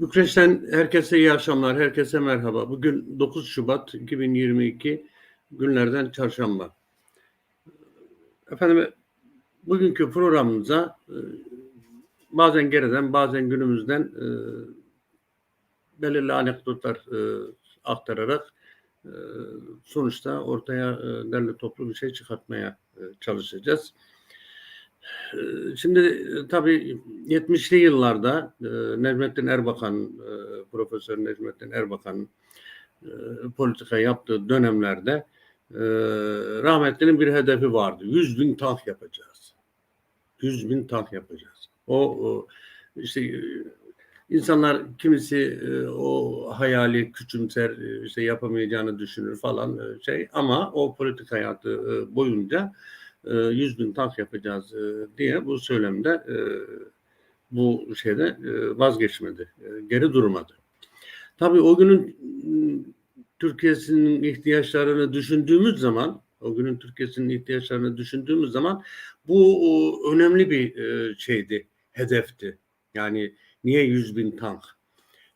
Bükreş'ten herkese iyi akşamlar, herkese merhaba. Bugün 9 Şubat 2022 günlerden çarşamba. Efendim bugünkü programımıza e, bazen geriden bazen günümüzden e, belirli anekdotlar e, aktararak sonuçta ortaya e, derli toplu bir şey çıkartmaya çalışacağız. Şimdi e, tabii 70'li yıllarda e, Necmettin Erbakan, e, Profesör Necmettin Erbakan politika yaptığı dönemlerde rahmetlinin bir hedefi vardı. 100 bin tank yapacağız. 100 bin tank yapacağız. O, işte insanlar kimisi o hayali küçümser işte yapamayacağını düşünür falan şey ama o politik hayatı boyunca e, 100 bin tank yapacağız e, diye bu söylemde e, bu şeyde e, vazgeçmedi. E, geri durmadı. Tabii o günün Türkiye'sinin ihtiyaçlarını düşündüğümüz zaman o günün Türkiye'sinin ihtiyaçlarını düşündüğümüz zaman bu önemli bir e, şeydi, hedefti. Yani niye 100 bin tank?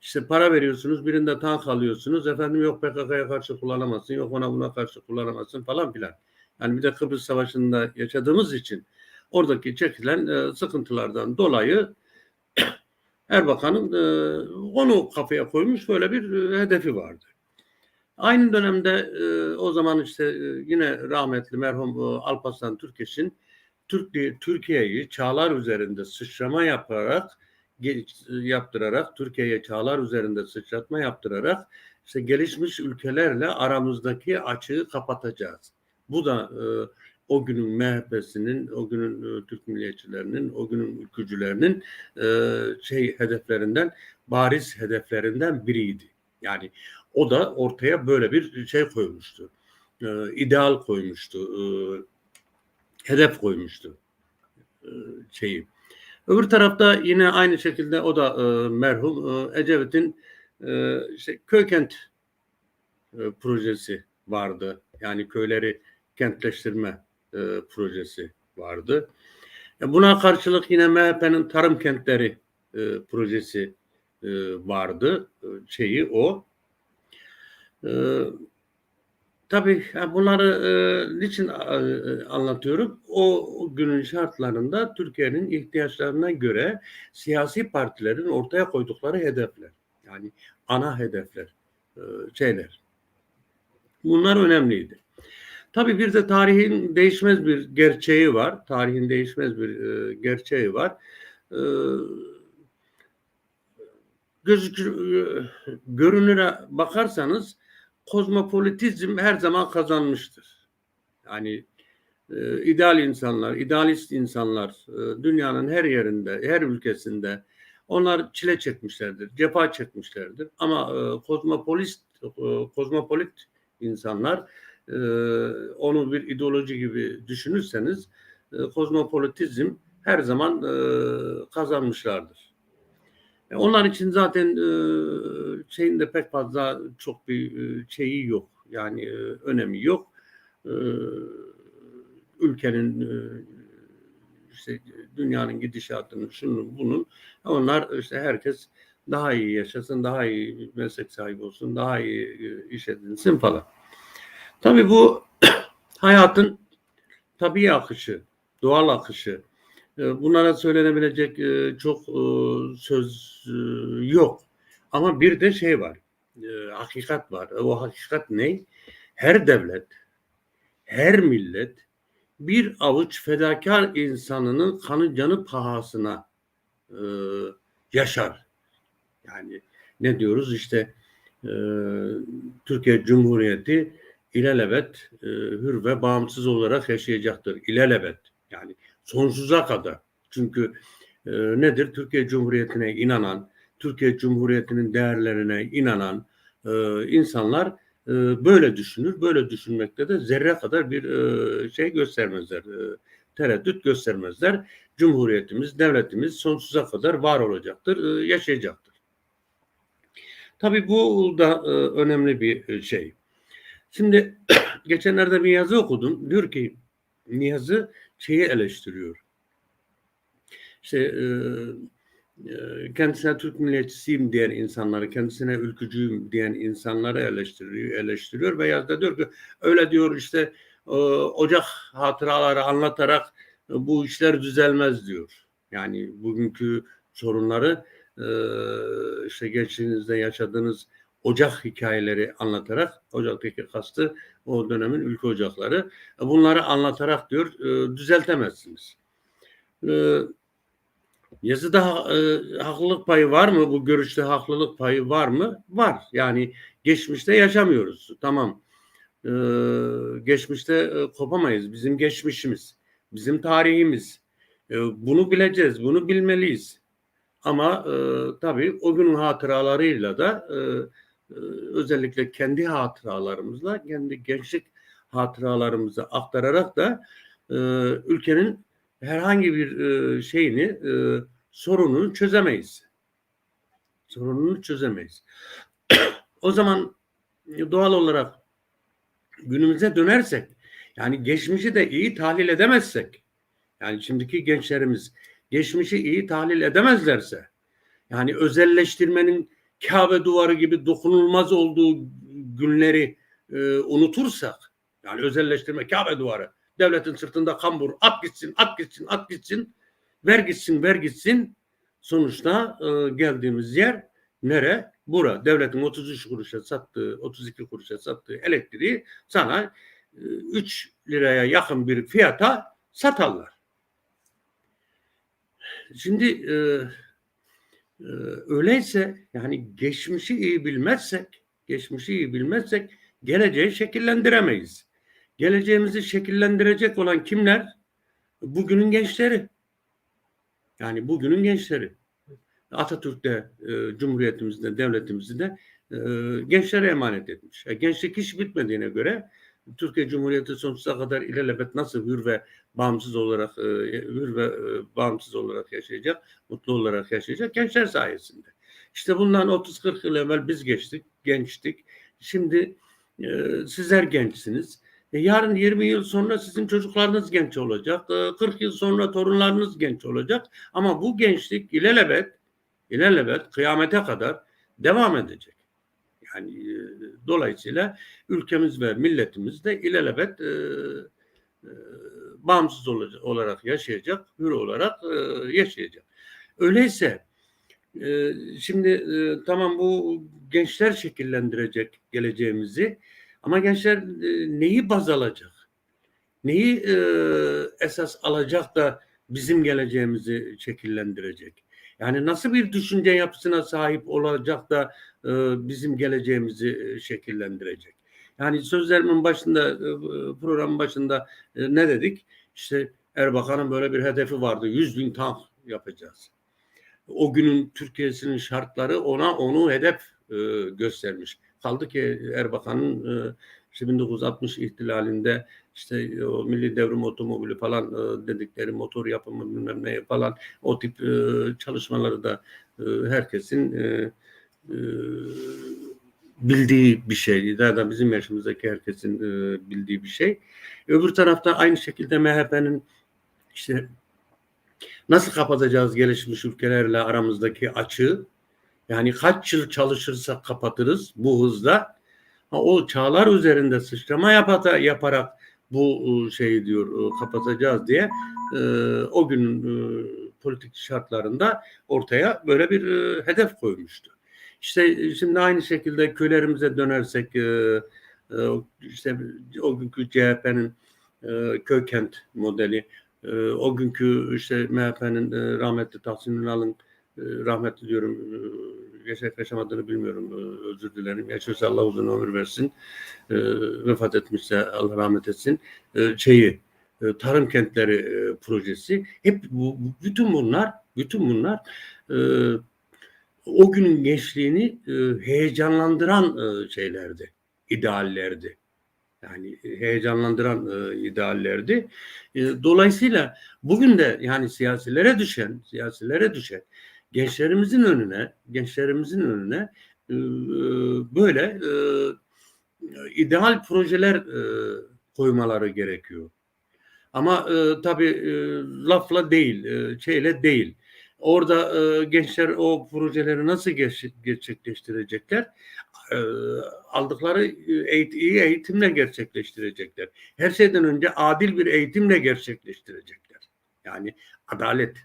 İşte para veriyorsunuz, birinde tank alıyorsunuz. Efendim yok PKK'ya karşı kullanamazsın, yok ona buna karşı kullanamazsın falan filan. Yani bir de Kıbrıs Savaşı'nda yaşadığımız için oradaki çekilen e, sıkıntılardan dolayı Erbakan'ın e, onu kafaya koymuş böyle bir e, hedefi vardı. Aynı dönemde e, o zaman işte e, yine rahmetli merhum e, Alparslan Türkeş'in Türk Türkiye'yi çağlar üzerinde sıçrama yaparak geç- yaptırarak Türkiye'ye çağlar üzerinde sıçratma yaptırarak işte gelişmiş ülkelerle aramızdaki açığı kapatacağız. Bu da e, o günün MHP'sinin, o günün e, Türk milliyetçilerinin, o günün ülkücülerinin e, şey hedeflerinden, bariz hedeflerinden biriydi. Yani o da ortaya böyle bir şey koymuştu. E, ideal koymuştu. E, hedef koymuştu. E, şeyi. Öbür tarafta yine aynı şekilde o da e, merhum e, Ecevit'in e, işte köykent e, projesi vardı. Yani köyleri kentleştirme e, projesi vardı. E, buna karşılık yine MHP'nin tarım kentleri e, projesi e, vardı. E, şeyi o. E, tabii bunları e, niçin e, anlatıyorum? O, o günün şartlarında Türkiye'nin ihtiyaçlarına göre siyasi partilerin ortaya koydukları hedefler. Yani ana hedefler, e, şeyler. Bunlar önemliydi. Tabii bir de tarihin değişmez bir gerçeği var. Tarihin değişmez bir e, gerçeği var. E, gözükür, e, görünüre bakarsanız kozmopolitizm her zaman kazanmıştır. Yani e, ideal insanlar, idealist insanlar e, dünyanın her yerinde, her ülkesinde onlar çile çekmişlerdir, cefa çekmişlerdir. Ama e, kozmopolist, e, kozmopolit insanlar e, onu bir ideoloji gibi düşünürseniz e, kozmopolitizm her zaman e, kazanmışlardır. E, onlar için zaten e, şeyin de pek fazla çok bir e, şeyi yok. Yani e, önemi yok. E, ülkenin e, işte dünyanın gidişatının şunun bunun onlar işte herkes daha iyi yaşasın, daha iyi meslek sahibi olsun, daha iyi e, iş edinsin falan. Tabii bu hayatın tabii akışı, doğal akışı. E, Bunlara söylenebilecek e, çok e, söz e, yok. Ama bir de şey var, hakikat var. O hakikat ne? Her devlet, her millet bir avuç fedakar insanının kanı canı pahasına yaşar. Yani ne diyoruz işte Türkiye Cumhuriyeti ilelebet e, hür ve bağımsız olarak yaşayacaktır. İlelebet yani sonsuza kadar. Çünkü e, nedir? Türkiye Cumhuriyeti'ne inanan, Türkiye Cumhuriyeti'nin değerlerine inanan e, insanlar e, böyle düşünür. Böyle düşünmekte de zerre kadar bir e, şey göstermezler. E, tereddüt göstermezler. Cumhuriyetimiz, devletimiz sonsuza kadar var olacaktır, e, yaşayacaktır. Tabii bu da e, önemli bir e, şey. Şimdi geçenlerde bir yazı okudum. Diyor ki Niyazi şeyi eleştiriyor. İşte e, e, kendisine Türk milliyetçisiyim diyen insanları, kendisine ülkücüyüm diyen insanları eleştiriyor, eleştiriyor veya da diyor ki öyle diyor işte e, Ocak hatıraları anlatarak e, bu işler düzelmez diyor. Yani bugünkü sorunları e, işte gençliğinizde yaşadığınız ocak hikayeleri anlatarak, ocaktaki kastı o dönemin ülke ocakları, e, bunları anlatarak diyor e, düzeltemezsiniz. E, yazıda haklılık payı var mı? Bu görüşte haklılık payı var mı? Var. Yani geçmişte yaşamıyoruz. Tamam. Geçmişte kopamayız. Bizim geçmişimiz, bizim tarihimiz. Bunu bileceğiz, bunu bilmeliyiz. Ama e, tabii o günün hatıralarıyla da e, özellikle kendi hatıralarımızla, kendi gençlik hatıralarımızı aktararak da e, ülkenin herhangi bir e, şeyini, e, sorununu çözemeyiz. Sorununu çözemeyiz. o zaman doğal olarak günümüze dönersek, yani geçmişi de iyi tahlil edemezsek, yani şimdiki gençlerimiz geçmişi iyi tahlil edemezlerse, yani özelleştirmenin Kabe duvarı gibi dokunulmaz olduğu günleri e, unutursak, yani özelleştirme Kabe duvarı, devletin sırtında kambur, at gitsin, at gitsin, at gitsin, ver gitsin, ver gitsin. Sonuçta e, geldiğimiz yer nere? Bura. Devletin 33 kuruşa sattığı, 32 kuruşa sattığı elektriği sana e, 3 liraya yakın bir fiyata satarlar. Şimdi e, e, öyleyse yani geçmişi iyi bilmezsek, geçmişi iyi bilmezsek geleceği şekillendiremeyiz. Geleceğimizi şekillendirecek olan kimler? Bugünün gençleri. Yani bugünün gençleri. Atatürk'te, e, Cumhuriyetimizde, devletimizde e, gençlere emanet etmiş. E, gençlik hiç bitmediğine göre Türkiye Cumhuriyeti sonsuza kadar ilelebet nasıl hür ve bağımsız olarak e, hür ve e, bağımsız olarak yaşayacak, mutlu olarak yaşayacak gençler sayesinde. İşte bundan 30-40 yıl evvel biz geçtik, gençtik. Şimdi e, sizler gençsiniz. E, yarın 20 yıl sonra sizin çocuklarınız genç olacak. E, 40 yıl sonra torunlarınız genç olacak. Ama bu gençlik ilelebet, ilelebet kıyamete kadar devam edecek. Yani e, dolayısıyla ülkemiz ve milletimiz de ilelebet e, e, bağımsız olarak yaşayacak, hür olarak e, yaşayacak. Öyleyse e, şimdi e, tamam bu gençler şekillendirecek geleceğimizi ama gençler e, neyi baz alacak? Neyi e, esas alacak da bizim geleceğimizi şekillendirecek? Yani nasıl bir düşünce yapısına sahip olacak da e, bizim geleceğimizi e, şekillendirecek? Yani sözlerimin başında, e, programın başında e, ne dedik? İşte Erbakan'ın böyle bir hedefi vardı. 100 bin tank yapacağız. O günün Türkiye'sinin şartları ona onu hedef e, göstermiş. Kaldı ki Erbakan'ın e, 1960 ihtilalinde işte o milli devrim otomobili falan e, dedikleri motor yapımı bilmem ne falan o tip e, çalışmaları da e, herkesin e, e, bildiği bir şey. Ya da bizim yaşımızdaki herkesin e, bildiği bir şey. Öbür tarafta aynı şekilde MHP'nin işte nasıl kapatacağız gelişmiş ülkelerle aramızdaki açığı? Yani kaç yıl çalışırsak kapatırız bu hızla. Ha, o çağlar üzerinde sıçrama yapata, yaparak bu şeyi diyor kapatacağız diye e, o günün e, politik şartlarında ortaya böyle bir e, hedef koymuştu. İşte şimdi aynı şekilde köylerimize dönersek e, e, işte o günkü CHP'nin e, köy kent modeli, e, o günkü işte MHP'nin e, rahmetli Tahsin Ünal'ın e, rahmetli diyorum e, yaşayıp yaşamadığını bilmiyorum. E, özür dilerim. Yaşıyorsa Allah uzun ömür versin. E, vefat etmişse Allah rahmet etsin. E, şeyi e, tarım kentleri e, projesi hep bu, bütün bunlar bütün bunlar e, o günün gençliğini e, heyecanlandıran e, şeylerdi, ideallerdi. Yani heyecanlandıran e, ideallerdi. E, dolayısıyla bugün de yani siyasilere düşen, siyasilere düşen gençlerimizin önüne, gençlerimizin önüne e, böyle e, ideal projeler e, koymaları gerekiyor. Ama e, tabii e, lafla değil, e, şeyle değil. Orada e, gençler o projeleri nasıl gerçek- gerçekleştirecekler? E, aldıkları eğit- iyi eğitimle gerçekleştirecekler. Her şeyden önce adil bir eğitimle gerçekleştirecekler. Yani adalet.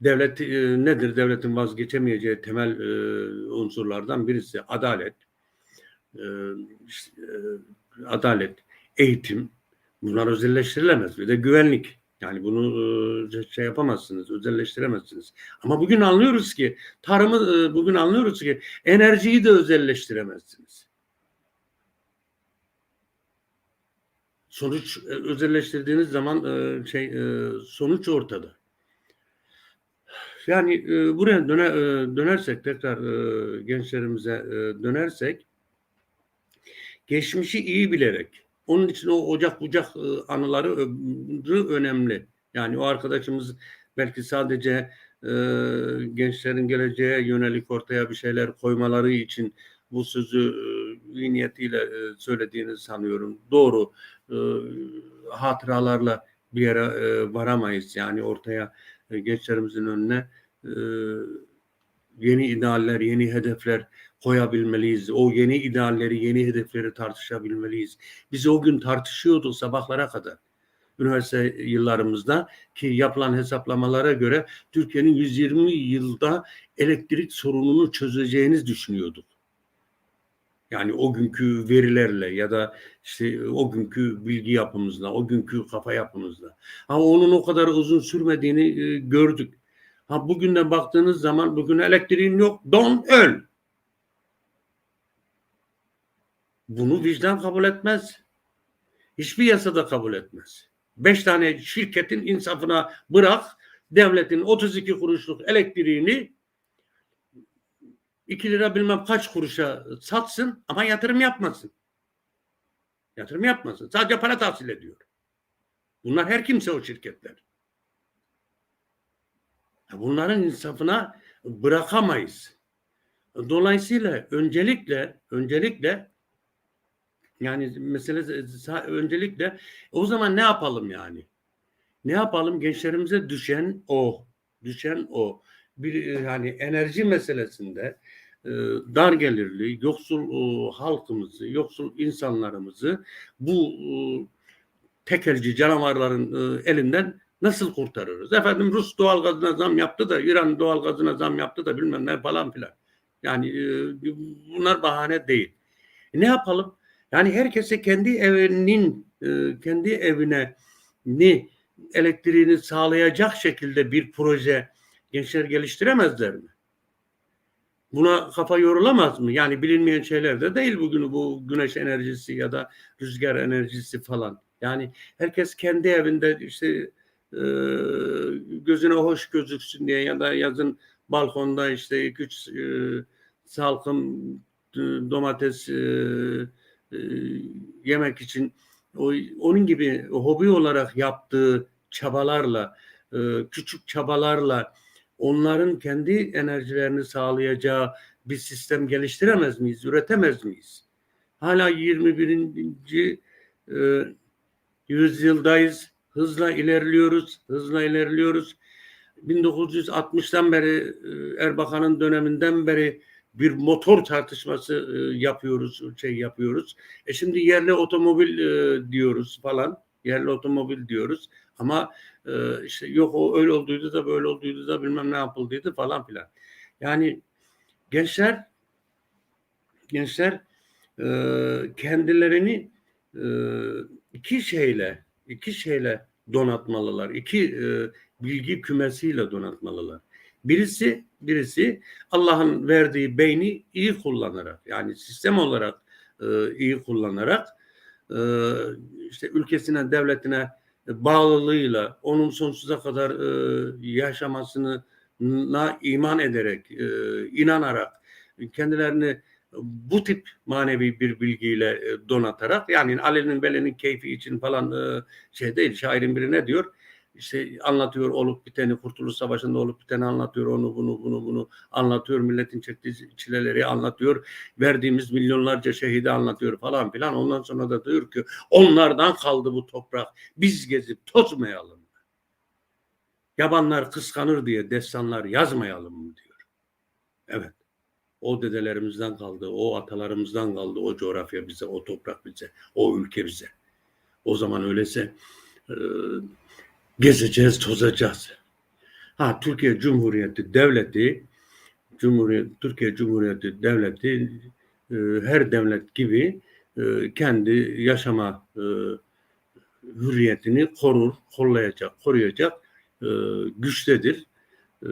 Devlet e, nedir? Devletin vazgeçemeyeceği temel e, unsurlardan birisi adalet. E, işte, e, adalet, eğitim. Bunlar özelleştirilemez. Bir de güvenlik. Yani bunu e, şey yapamazsınız, özelleştiremezsiniz. Ama bugün anlıyoruz ki tarımı e, bugün anlıyoruz ki enerjiyi de özelleştiremezsiniz. Sonuç e, özelleştirdiğiniz zaman e, şey e, sonuç ortada. Yani e, buraya döne, e, dönersek tekrar e, gençlerimize e, dönersek geçmişi iyi bilerek onun için o ocak bucak e, anıları ö- önemli. Yani o arkadaşımız belki sadece e, gençlerin geleceğe yönelik ortaya bir şeyler koymaları için bu sözü e, iyi niyetiyle e, söylediğini sanıyorum. Doğru. E, hatıralarla bir yere e, varamayız. Yani ortaya e, gençlerimizin önüne e, yeni idealler, yeni hedefler koyabilmeliyiz. O yeni idealleri, yeni hedefleri tartışabilmeliyiz. Biz o gün tartışıyorduk sabahlara kadar. Üniversite yıllarımızda ki yapılan hesaplamalara göre Türkiye'nin 120 yılda elektrik sorununu çözeceğiniz düşünüyorduk. Yani o günkü verilerle ya da işte o günkü bilgi yapımızla, o günkü kafa yapımızla. Ama onun o kadar uzun sürmediğini e, gördük. Ha bugünden baktığınız zaman bugün elektriğin yok, don öl. Bunu vicdan kabul etmez. Hiçbir yasada kabul etmez. Beş tane şirketin insafına bırak, devletin 32 kuruşluk elektriğini 2 lira bilmem kaç kuruşa satsın ama yatırım yapmasın. Yatırım yapmasın. Sadece para tahsil ediyor. Bunlar her kimse o şirketler. Bunların insafına bırakamayız. Dolayısıyla öncelikle öncelikle yani mesele öncelikle o zaman ne yapalım yani? Ne yapalım? Gençlerimize düşen o. Düşen o. Bir yani enerji meselesinde e, dar gelirli, yoksul e, halkımızı, yoksul insanlarımızı bu e, tekelci canavarların e, elinden nasıl kurtarırız? Efendim Rus doğalgazına zam yaptı da İran doğalgazına zam yaptı da bilmem ne falan filan. Yani e, bunlar bahane değil. E, ne yapalım? Yani herkese kendi evinin e, kendi evine ni elektriğini sağlayacak şekilde bir proje gençler geliştiremezler mi? Buna kafa yorulamaz mı? Yani bilinmeyen şeyler de değil bugün bu güneş enerjisi ya da rüzgar enerjisi falan. Yani herkes kendi evinde işte e, gözüne hoş gözüksün diye ya da yazın balkonda işte iki üç e, salkım e, domates e, yemek için onun gibi hobi olarak yaptığı çabalarla küçük çabalarla onların kendi enerjilerini sağlayacağı bir sistem geliştiremez miyiz, üretemez miyiz? Hala 21. E, yüzyıldayız. Hızla ilerliyoruz, hızla ilerliyoruz. 1960'tan beri e, Erbakan'ın döneminden beri bir motor tartışması e, yapıyoruz, şey yapıyoruz. E şimdi yerli otomobil e, diyoruz falan. Yerli otomobil diyoruz. Ama e, işte yok o öyle olduydu da böyle olduydu da bilmem ne yapıldıydı falan filan. Yani gençler gençler e, kendilerini e, iki şeyle iki şeyle donatmalılar. İki e, bilgi kümesiyle donatmalılar. Birisi birisi Allah'ın verdiği beyni iyi kullanarak yani sistem olarak e, iyi kullanarak e, işte ülkesine devletine bağlılığıyla onun sonsuza kadar e, yaşamasına iman ederek e, inanarak kendilerini bu tip manevi bir bilgiyle e, donatarak yani Ali'nin Veli'nin keyfi için falan e, şey değil şairin biri ne diyor işte anlatıyor olup biteni Kurtuluş Savaşı'nda olup biteni anlatıyor onu bunu bunu bunu anlatıyor milletin çektiği çileleri anlatıyor verdiğimiz milyonlarca şehidi anlatıyor falan filan ondan sonra da diyor ki onlardan kaldı bu toprak biz gezip tozmayalım Yabanlar kıskanır diye destanlar yazmayalım mı diyor. Evet. O dedelerimizden kaldı, o atalarımızdan kaldı, o coğrafya bize, o toprak bize, o ülke bize. O zaman öyleyse e, gezeceğiz, tozacağız. Ha Türkiye Cumhuriyeti Devleti, Cumhuriyet Türkiye Cumhuriyeti Devleti e, her devlet gibi e, kendi yaşama e, hürriyetini korur, kollayacak, koruyacak e, güçtedir. E,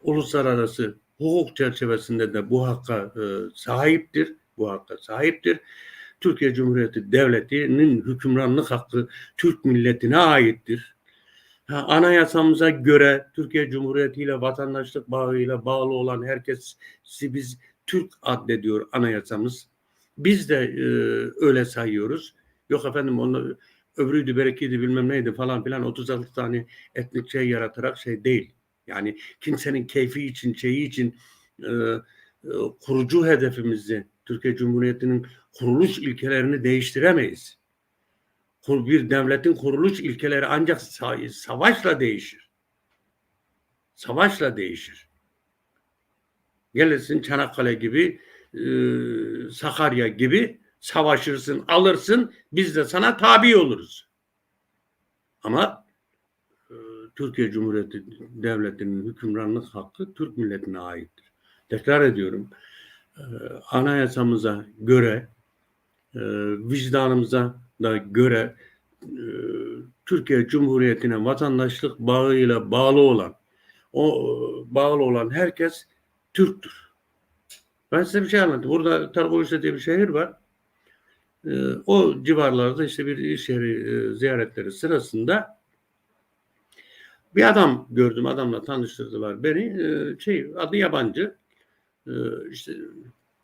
uluslararası hukuk çerçevesinde de bu hakka e, sahiptir. Bu hakka sahiptir. Türkiye Cumhuriyeti Devleti'nin hükümranlık hakkı Türk milletine aittir. Anayasamıza göre Türkiye Cumhuriyeti ile vatandaşlık bağıyla bağlı olan herkesi biz Türk addediyor anayasamız. Biz de e, öyle sayıyoruz. Yok efendim onu öbürüydü berekiydi bilmem neydi falan filan 36 tane etnik şey yaratarak şey değil. Yani kimsenin keyfi için şeyi için e, e, kurucu hedefimizi Türkiye Cumhuriyeti'nin kuruluş ilkelerini değiştiremeyiz. Bir devletin kuruluş ilkeleri ancak savaşla değişir. Savaşla değişir. Gelirsin Çanakkale gibi, e, Sakarya gibi savaşırsın, alırsın, biz de sana tabi oluruz. Ama e, Türkiye Cumhuriyeti Devleti'nin hükümranlık hakkı Türk milletine aittir. Tekrar ediyorum, anayasamıza göre, e, vicdanımıza da göre e, Türkiye Cumhuriyeti'ne vatandaşlık bağıyla bağlı olan, o e, bağlı olan herkes Türktür. Ben size bir şey anlatayım. Burada Targovişte diye bir şehir var. Ee, o civarlarda işte bir iş yeri ziyaretleri sırasında bir adam gördüm. Adamla tanıştırdılar beni. Ee, şey adı yabancı. Ee, işte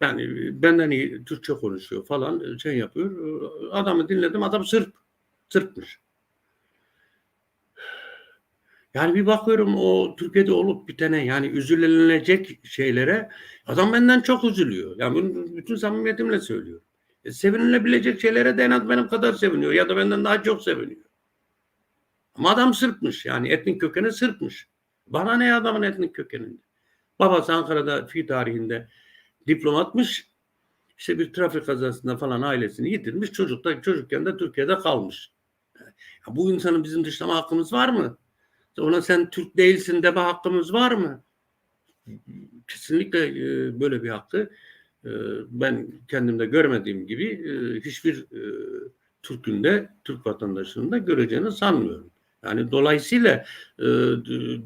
yani benden iyi Türkçe konuşuyor falan şey yapıyor. Adamı dinledim. Adam Sırp. Sırpmış. Yani bir bakıyorum o Türkiye'de olup bitene yani üzülenilecek şeylere adam benden çok üzülüyor. Yani bunu bütün samimiyetimle söylüyorum. E, sevinilebilecek şeylere de en az benim kadar seviniyor ya da benden daha çok seviniyor. Ama adam Sırpmış yani etnik kökeni Sırpmış. Bana ne adamın etnik kökeninde? Babası Ankara'da fi tarihinde diplomatmış. İşte bir trafik kazasında falan ailesini yitirmiş. Çocuk da çocukken de Türkiye'de kalmış. Ya bu insanın bizim dışlama hakkımız var mı? Ona sen Türk değilsin deme hakkımız var mı? Kesinlikle e, böyle bir hakkı e, ben kendimde görmediğim gibi e, hiçbir Türk'ün de Türk vatandaşının da göreceğini sanmıyorum. Yani dolayısıyla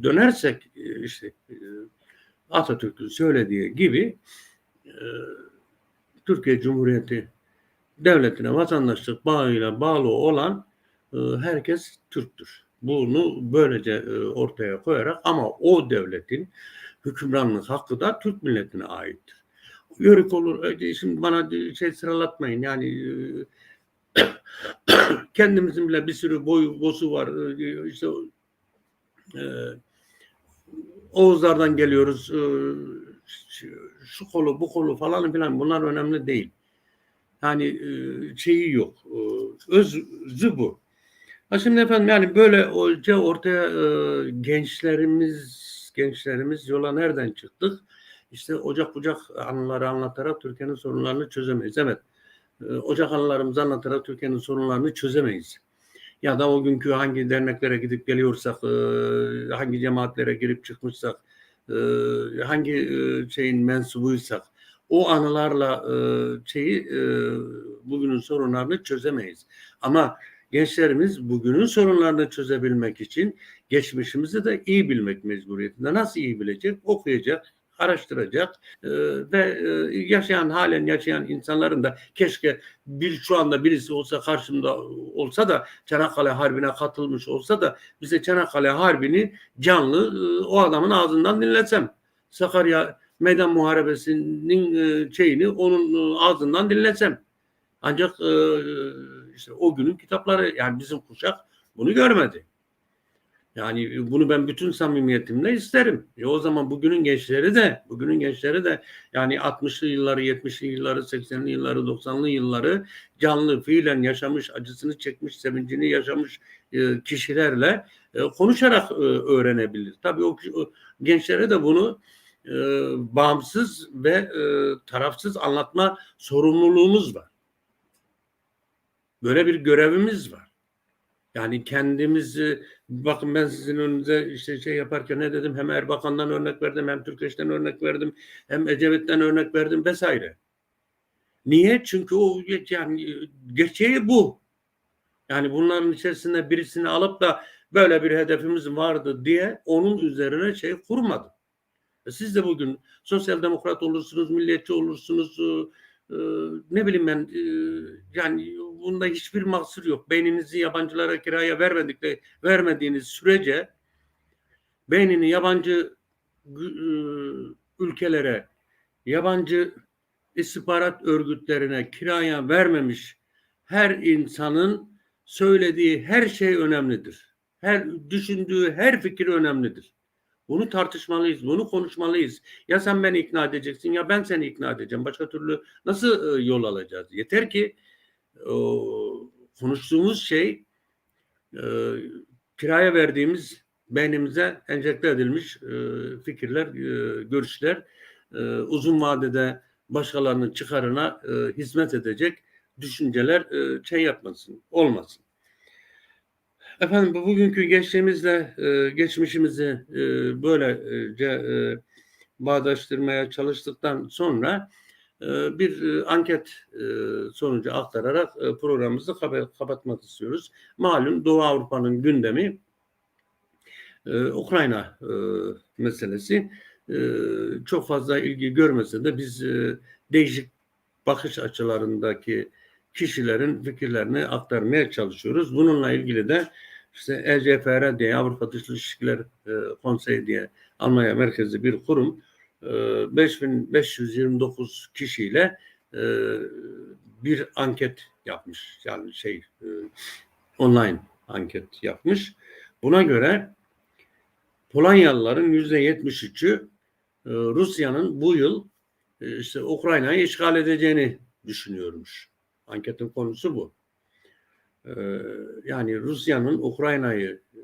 dönersek işte Atatürk'ün söylediği gibi Türkiye Cumhuriyeti devletine vatandaşlık bağıyla bağlı olan herkes Türktür. Bunu böylece e, ortaya koyarak ama o devletin hükümranlık hakkı da Türk milletine aittir. Yörük olur. E, şimdi bana şey sıralatmayın. Yani e, kendimizin bile bir sürü boy bosu var. İşte Oğuzlardan geliyoruz. Şu kolu bu kolu falan filan bunlar önemli değil. Yani şeyi yok. Özü bu. Ha şimdi efendim yani böyle ortaya e, gençlerimiz gençlerimiz yola nereden çıktık? İşte ocak bucak anıları anlatarak Türkiye'nin sorunlarını çözemeyiz. Evet. E, ocak anılarımızı anlatarak Türkiye'nin sorunlarını çözemeyiz. Ya da o günkü hangi derneklere gidip geliyorsak, e, hangi cemaatlere girip çıkmışsak, e, hangi e, şeyin mensubuysak o anılarla e, şeyi e, bugünün sorunlarını çözemeyiz. Ama gençlerimiz bugünün sorunlarını çözebilmek için geçmişimizi de iyi bilmek mecburiyetinde. Nasıl iyi bilecek? Okuyacak, araştıracak e, ve e, yaşayan halen yaşayan insanların da keşke bir şu anda birisi olsa karşımda olsa da Çanakkale Harbi'ne katılmış olsa da bize Çanakkale Harbi'ni canlı e, o adamın ağzından dinlesem. Sakarya Meydan Muharebesi'nin e, şeyini onun e, ağzından dinlesem. Ancak işte o günün kitapları yani bizim kuşak bunu görmedi. Yani bunu ben bütün samimiyetimle isterim. E o zaman bugünün gençleri de, bugünün gençleri de yani 60'lı yılları, 70'li yılları, 80'li yılları, 90'lı yılları canlı fiilen yaşamış, acısını çekmiş, sevincini yaşamış e, kişilerle e, konuşarak e, öğrenebilir. Tabii o, gençlere de bunu e, bağımsız ve e, tarafsız anlatma sorumluluğumuz var. Böyle bir görevimiz var. Yani kendimizi bakın ben sizin önünüze işte şey yaparken ne dedim hem Erbakan'dan örnek verdim hem Türkeş'ten örnek verdim hem Ecevit'ten örnek verdim vesaire. Niye? Çünkü o yani gerçeği bu. Yani bunların içerisinde birisini alıp da böyle bir hedefimiz vardı diye onun üzerine şey kurmadım. E Siz de bugün sosyal demokrat olursunuz, milliyetçi olursunuz, e, ne bileyim ben e, yani bunda hiçbir mahsur yok. Beyninizi yabancılara kiraya vermedikleri vermediğiniz sürece beynini yabancı e, ülkelere, yabancı istihbarat örgütlerine kiraya vermemiş her insanın söylediği her şey önemlidir. Her düşündüğü her fikir önemlidir. Bunu tartışmalıyız, bunu konuşmalıyız. Ya sen beni ikna edeceksin ya ben seni ikna edeceğim. Başka türlü nasıl e, yol alacağız? Yeter ki o, konuştuğumuz şey e, kiraya verdiğimiz beynimize enjekte edilmiş e, fikirler, e, görüşler e, uzun vadede başkalarının çıkarına e, hizmet edecek düşünceler e, şey yapmasın, olmasın. Efendim bu bugünkü geçtiğimizle e, geçmişimizi e, böylece e, bağdaştırmaya çalıştıktan sonra bir anket sonucu aktararak programımızı kapa- kapatmak istiyoruz. Malum Doğu Avrupa'nın gündemi Ukrayna meselesi çok fazla ilgi görmese de biz değişik bakış açılarındaki kişilerin fikirlerini aktarmaya çalışıyoruz. Bununla ilgili de işte ECFR diye Avrupa Dış İlişkiler e, Konseyi diye Almanya merkezli bir kurum e, 5529 kişiyle e, bir anket yapmış. Yani şey e, online anket yapmış. Buna göre Polonyalıların yüzde yetmiş üçü e, Rusya'nın bu yıl e, işte Ukrayna'yı işgal edeceğini düşünüyormuş. Anketin konusu bu. Ee, yani Rusya'nın Ukrayna'yı e,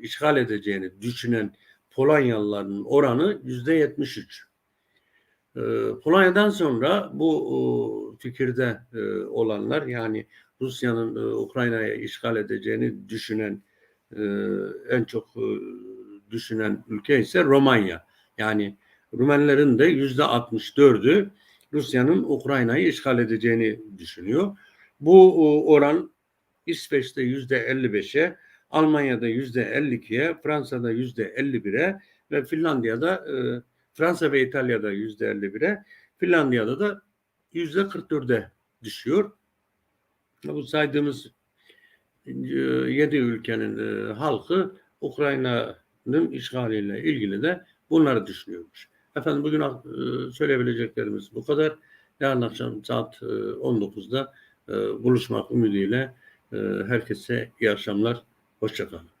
işgal edeceğini düşünen Polonyalıların oranı yüzde 73. Ee, Polonya'dan sonra bu fikirde e, olanlar yani Rusya'nın e, Ukrayna'ya işgal edeceğini düşünen en çok düşünen ülke ise Romanya. Yani Rumenlerin de yüzde 64'ü Rusya'nın Ukrayna'yı işgal edeceğini düşünüyor. Bu oran İsveç'te yüzde 55'e, Almanya'da yüzde 52'ye, Fransa'da yüzde 51'e ve Finlandiya'da e, Fransa ve İtalya'da yüzde 51'e, Finlandiya'da da yüzde 44'e düşüyor. Bu saydığımız e, yedi ülkenin e, halkı Ukrayna'nın işgaliyle ilgili de bunları düşünüyormuş. Efendim bugün e, söyleyebileceklerimiz bu kadar. Yarın akşam saat 19'da buluşmak ümidiyle herkese iyi akşamlar. Hoşçakalın.